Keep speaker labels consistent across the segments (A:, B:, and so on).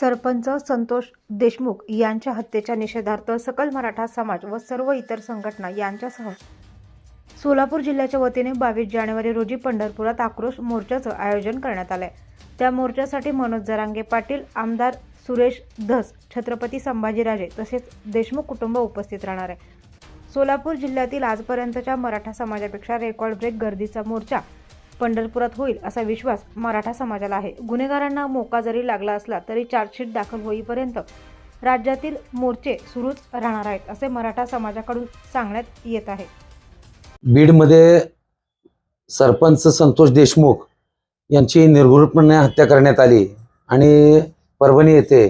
A: सरपंच संतोष देशमुख यांच्या हत्येच्या निषेधार्थ सकल मराठा समाज व सर्व इतर संघटना यांच्यासह सोलापूर जिल्ह्याच्या वतीने बावीस जानेवारी रोजी पंढरपुरात आक्रोश मोर्चाचं आयोजन करण्यात आलंय. त्या मोर्चासाठी मनोज जरांगे पाटील आमदार सुरेश धस छत्रपती संभाजीराजे तसेच देशमुख कुटुंब उपस्थित राहणार आहे. सोलापूर जिल्ह्यातील आजपर्यंतच्या मराठा समाजापेक्षा रेकॉर्ड ब्रेक गर्दीचा मोर्चा पंढरपुरात होईल असा विश्वास मराठा समाजाला आहे. गुन्हेगारांना मोका जरी लागला असला तरी चार्जशीट दाखल होईपर्यंत राज्यातील मोर्चे सुरूच राहणार आहेत असे मराठा समाजाकडून सांगण्यात येत आहे.
B: बीडमध्ये सरपंच संतोष देशमुख यांची निर्घृणपणे हत्या करण्यात आली आणि परभणी येथे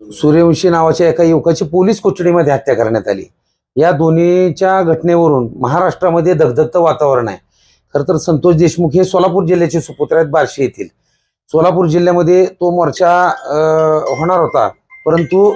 B: सूर्यवंशी नावाच्या एका युवकाची पोलीस कोठडीमध्ये हत्या करण्यात आली. या दोन्हीच्या घटनेवरून महाराष्ट्रामध्ये दगदगतं वातावरण आहे. खर तर संतोष देशमुख हे सोलापूर जिल्ह्याचे सुपुत्र आहेत बार्शी येथील. सोलापूर जिल्ह्यामध्ये तो मोर्चा होणार होता. परंतु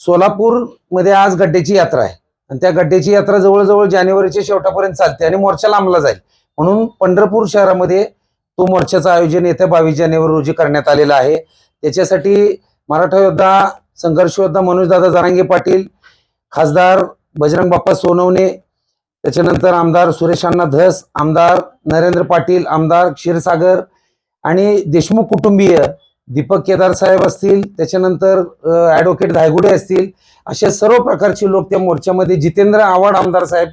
B: सोलापूरमध्ये आज गड्ड्याची यात्रा आहे. आणि त्या गड्ड्याची यात्रा जवळजवळ जानेवारीच्या शेवटापर्यंत चालते आणि मोर्चा लांबला जाईल. म्हणून पंढरपूर शहरामध्ये तो मोर्चाचं आयोजन येत्या बावीस जानेवारी रोजी करण्यात आलेलं आहे. त्याच्यासाठी मराठा योद्धा संघर्ष योद्धा मनोजदादा जरांगे पाटील खासदार बजरंग बाप्पा सोनवणे त्याच्यानंतर आमदार सुरेश अण्णा धस आमदार नरेंद्र पाटील आमदार क्षीरसागर आणि देशमुख कुटुंबीय दीपक केदार साहेब असतील त्याच्यानंतर ॲडव्होकेट धायगुडे असतील असे सर्व प्रकारचे लोक त्या मोर्चामध्ये जितेंद्र आव्हाड आमदार साहेब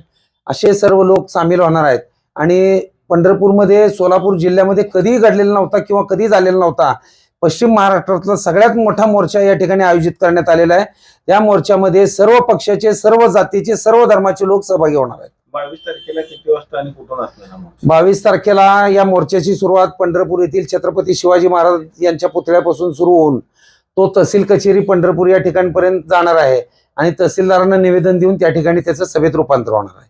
B: असे सर्व लोक सामील होणार आहेत. आणि पंढरपूरमध्ये सोलापूर जिल्ह्यामध्ये कधीही घडलेला नव्हता किंवा कधी झालेला नव्हता पश्चिम महाराष्ट्रातला सगळ्यात मोठा मोर्चा या ठिकाणी आयोजित करण्यात आलेला आहे. या मोर्चामध्ये सर्व पक्षाचे सर्व जातीचे सर्व धर्माचे लोक सहभागी होणार आहेत.
C: बावीस तारखेला किती वाजता आणि कुठून असणार
B: बावीस तारखेला या मोर्चाची सुरुवात पंढरपूर येथील छत्रपती शिवाजी महाराज यांच्या पुतळ्यापासून सुरू होऊन तो तहसील कचेरी पंढरपूर या ठिकाणपर्यंत जाणार आहे आणि तहसीलदारांना निवेदन देऊन त्या ठिकाणी त्याचं सभेत रूपांतर होणार आहे.